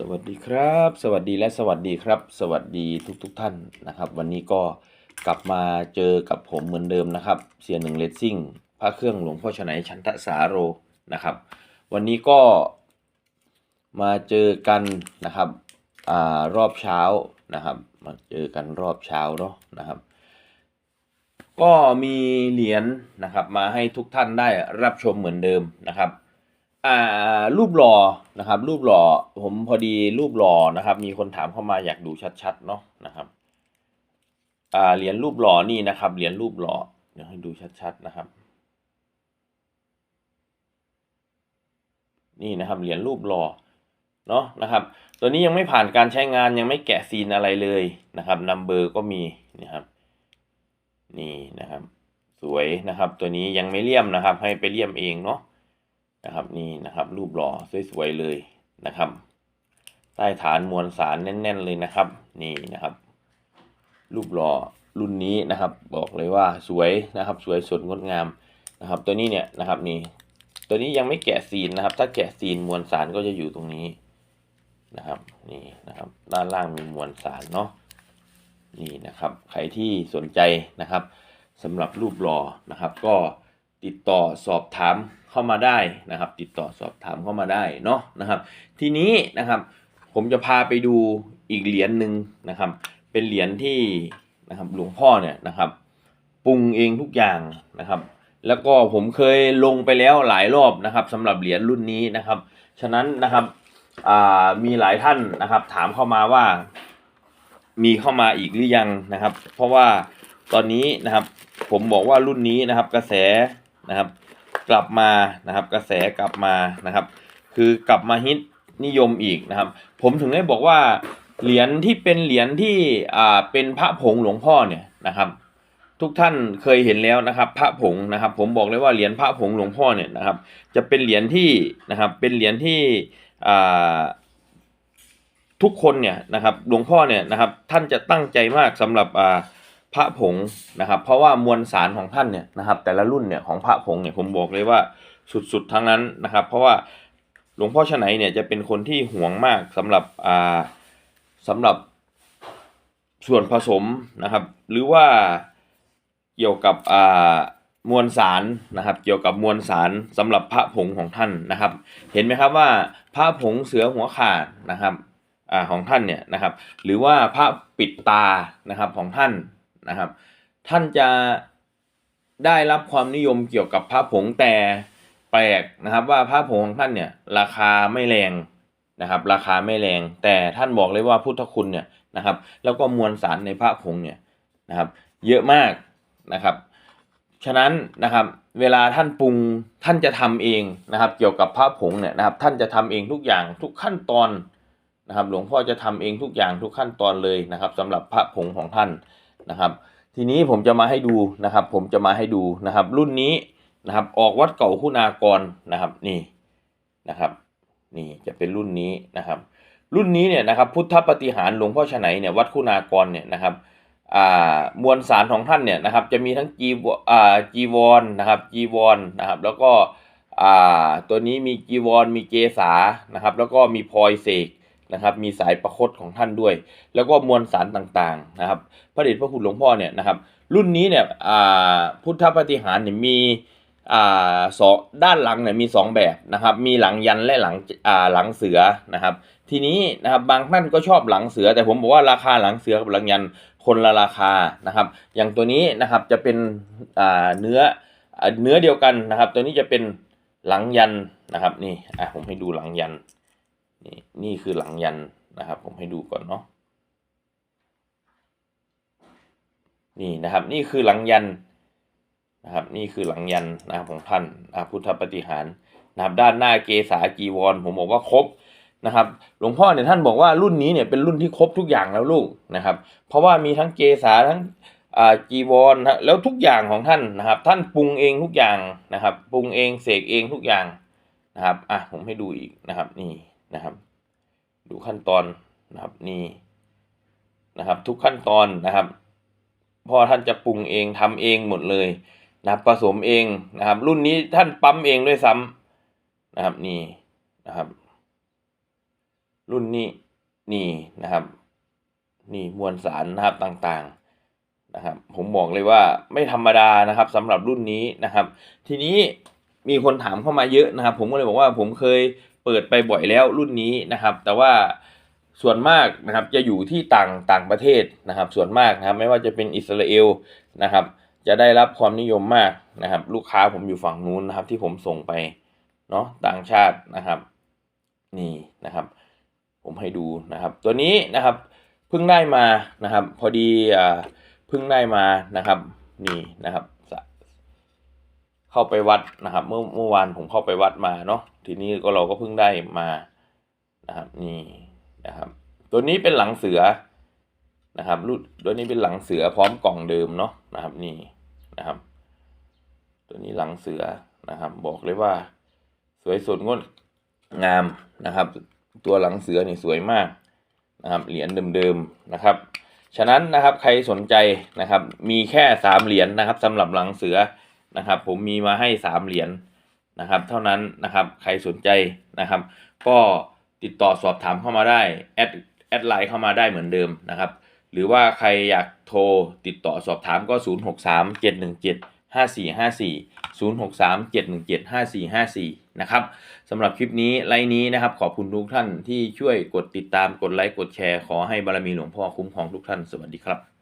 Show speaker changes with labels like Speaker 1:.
Speaker 1: สวัสดีครับ สวัสดีและสวัสดีครับ สวัสดีทุกๆทท่านนะครับ วันนี้ก็กลับมาเจอกับผมเหมือนเดิมนะครับ เสียหนึ่งเลสซิ่งพระเครื่องหลวงพ่อฉนัยชันทสาโรนะครับ วันนี้ก็มาเจอกันนะครับอรอบเช้านะครับมาเจอกันรอบเช้าเนาะนะครับ ก็มีเหรียญนะครับ มาให้ทุกท่านได้รับชมเหมือนเดิมนะครับ อ่ารูปหล่อนะครับ รูปหล่อผมพอดีรูปหล่อนะครับ มีคนถามเข้ามาอยากดูชัดๆเนาะนะครับอ่าเหรียญรูปหล่อนี่นะครับเหรียญรูปหล่อเดี๋ยวให้ดูชัดๆนะครับ นี่นะครับเหรียญรูปหล่อเนาะนะครับ ตัวนี้ยังไม่ผ่านการใช้งานยังไม่แกะซีนอะไรเลยนะครับนัมเบอร์ก็มีนะครับ นี่นะครับ สวยนะครับ ตัวนี้ยังไม่เลี่ยมนะครับ ให้ไปเลี่ยมเองเนาะ นะครับนี่นะครับรูปหล่อสวยๆเลยนะครับ ใต้ฐานมวลสารแน่น ๆ เลยนะครับ นี่นะครับ รูปหล่อรุ่นนี้นะครับ บอกเลยว่าสวยนะครับ สวยสดงดงามนะครับ ตัวนี้เนี่ยนะครับนี่ตัวนี้ยังไม่แกะซีนนะครับ ถ้าแกะซีนมวลสารก็จะอยู่ตรงนี้นะครับนี่นะครับ ด้านล่างมีมวลสารเนาะนี่นะครับ ใครที่สนใจนะครับสำหรับรูปหล่อนะครับ ก็ติดต่อสอบถาม เข้ามาได้นะครับ ติดต่อสอบถามเข้ามาได้เนาะนะครับ ทีนี้นะครับ ผมจะพาไปดูอีกเหรียญหนึ่งนะครับ เป็นเหรียญที่นะครับหลวงพ่อเนี่ยนะครับปรุงเองทุกอย่างนะครับ แล้วก็ผมเคยลงไปแล้วหลายรอบนะครับสำหรับเหรียญรุ่นนี้นะครับ ฉะนั้นนะครับมีหลายท่านนะครับ ถามเข้ามาว่า มีเข้ามาอีกหรือยังนะครับ เพราะว่าตอนนี้นะครับ ผมบอกว่ารุ่นนี้นะครับ กระแสนะครับ กลับมานะครับ กระแสกลับมานะครับ คือกลับมาฮิตนิยมอีกนะครับ ผมถึงได้บอกว่าเหรียญที่เป็นเหรียญที่อ่าเป็นพระผงหลวงพ่อเนี่ยนะครับ ทุกท่านเคยเห็นแล้วนะครับ พระผงนะครับ ผมบอกเลยว่าเหรียญพระผงหลวงพ่อเนี่ยนะครับ จะเป็นเหรียญที่นะครับ เป็นเหรียญที่อ่าทุกคนเนี่ยนะครับหลวงพ่อเนี่ยนะครับ ท่านจะตั้งใจมากสำหรับอ่า พระผงนะครับ เพราะว่ามวลสารของท่านเนี่ยนะครับ แต่ละรุ่นเนี่ยของพระผงเนี่ยผมบอกเลยว่าสุดๆทั้งนั้นนะครับ เพราะว่าหลวงพ่อชนัยเนี่ยจะเป็นคนที่ห่วงมากสำหรับอ่าสำหรับส่วนผสมนะครับ หรือว่าเกี่ยวกับอ่ามวลสารนะครับ เกี่ยวกับมวลสารสำหรับพระผงของท่านนะครับ เห็นไหมครับว่าพระผงเสือหัวขาดนะครับอ่าของท่านเนี่ยนะครับ หรือว่าพระปิดตานะครับของท่าน นะครับ ท่านจะได้รับความนิยมเกี่ยวกับพระผงแต่แปลกนะครับ ว่าพระผงของท่านเนี่ยราคาไม่แรงนะครับ ราคาไม่แรง แต่ท่านบอกเลยว่าพุทธคุณเนี่ยนะครับ แล้วก็มวลสารในพระผงเนี่ยนะครับ เยอะมากนะครับ ฉะนั้นนะครับเวลาท่านปรุงท่านจะทำเองนะครับ เกี่ยวกับพระผงเนี่ยนะครับ ท่านจะทำเองทุกอย่างทุกขั้นตอนนะครับ หลวงพ่อจะทำเองทุกอย่างทุกขั้นตอนเลยนะครับสำหรับพระผงของท่าน นะครับ ทีนี้ผมจะมาให้ดูนะครับ ผมจะมาให้ดูนะครับ รุ่นนี้นะครับ ออกวัดเก่าคุณากรนะครับนี่นะครับ นี่จะเป็นรุ่นนี้นะครับ รุ่นนี้เนี่ยนะครับพุทธปฏิหารหลวงพ่อฉนัยเนี่ยวัดคุณากรเนี่ยนะครับอ่ามวลสารของท่านเนี่ยนะครับจะมีทั้งจีวอ่าจีวรนะครับจีวรนนะครับแล้วก็อ่าตัวนี้มีจีวรมีเกษานะครับแล้วก็มีพลอยเสก นะครับมีสายประคตของท่านด้วย แล้วก็มวลสารต่างๆนะครับพระเดชพระคุณหลวงพ่อเนี่ยนะครับรุ่นนี้เนี่ยพุทธปฏิหารเนี่ยมีสองด้านหลังเนี่ยมีสองแบบนะครับมีหลังยันและหลังหลังเสือนะครับทีนี้นะครับบางท่านก็ชอบหลังเสือ แต่ผมบอกว่าราคาหลังเสือกับหลังยันคนละราคานะครับอย่างตัวนี้นะครับจะเป็นเนื้อเนื้อเดียวกันนะครับ ตัวนี้จะเป็นหลังยันนะครับนี่ผมให้ดูหลังยัน นี่นี่คือหลังยันนะครับ ผมให้ดูก่อนเนาะนี่นะครับนี่คือหลังยันนะครับนี่คือหลังยันนะครับของท่านนะครับพุทธปฏิหารนะครับด้านหน้าเกษาจีวร ผมบอกว่าครบนะครับหลวงพ่อเนี่ยท่านบอกว่ารุ่นนี้เนี่ยเป็นรุ่นที่ครบทุกอย่างแล้วลูกนะครับ เพราะว่ามีทั้งเกษาทั้งจีวรนะแล้วทุกอย่างของท่านนะครับ ท่านปรุงเองทุกอย่างนะครับ ปรุงเองเสกเองทุกอย่างนะครับอะผมให้ดูอีกนะครับนี่ นะครับ ดูขั้นตอนนะครับนี่นะครับทุกขั้นตอนนะครับพ่อท่านจะปรุงเองทำเองหมดเลยนะครับผสมเองนะครับ รุ่นนี้ท่านปั๊มเองด้วยซ้ำนะครับนี่นะครับ รุ่นนี้นี่นะครับ นี่มวลสารนะครับต่างๆนะครับ ผมบอกเลยว่าไม่ธรรมดานะครับสำหรับรุ่นนี้นะครับ ทีนี้มีคนถามเข้ามาเยอะนะครับ ผมก็เลยบอกว่าผมเคย เปิดไปบ่อยแล้วรุ่นนี้นะครับ แต่ว่าส่วนมากนะครับจะอยู่ที่ต่างต่างประเทศนะครับ ส่วนมากนะครับไม่ว่าจะเป็นอิสราเอลนะครับ จะได้รับความนิยมมากนะครับ ลูกค้าผมอยู่ฝั่งนู้นนะครับ ที่ผมส่งไปเนาะต่างชาตินะครับ นี่นะครับ ผมให้ดูนะครับ ตัวนี้นะครับเพิ่งได้มานะครับ พอดีอ่าเพิ่งได้มานะครับ นี่นะครับ เข้าไปวัดนะครับ เมื่อเมื่อวานผมเข้าไปวัดมาเนาะทีนี้ก็เราก็เพิ่งได้มานะครับนี่นะครับ ตัวนี้เป็นหลังเสือนะครับรุ่นตัวนี้เป็นหลังเสือพร้อมกล่องเดิมเนาะนะครับนี่นะครับ ตัวนี้หลังเสือนะครับ บอกเลยว่า สวยสดงดงามนะครับ ตัวหลังเสือนี่สวยมากนะครับเหรียญเดิมๆนะครับ ฉะนั้นนะครับใครสนใจนะครับ มีแค่สามเหรียญนะครับสำหรับหลังเสือ นะครับ ผมมีมาให้สามเหรียญนะครับ เท่านั้นนะครับใครสนใจนะครับ ก็ติดต่อสอบถามเข้ามาได้แอดแอดไลน์เข้ามาได้เหมือนเดิมนะครับ หรือว่าใครอยากโทรติดต่อสอบถามก็ 0 6 3 7 1 7 5 4 5 4 0 6 3 7 1 7 5 4 5 4 นะครับสำหรับคลิปนี้ไลน์นี้นะครับ ขอบคุณทุกท่านที่ช่วยกดติดตามกดไลค์กดแชร์ ขอให้บารมีหลวงพ่อคุ้มครองทุกท่าน สวัสดีครับ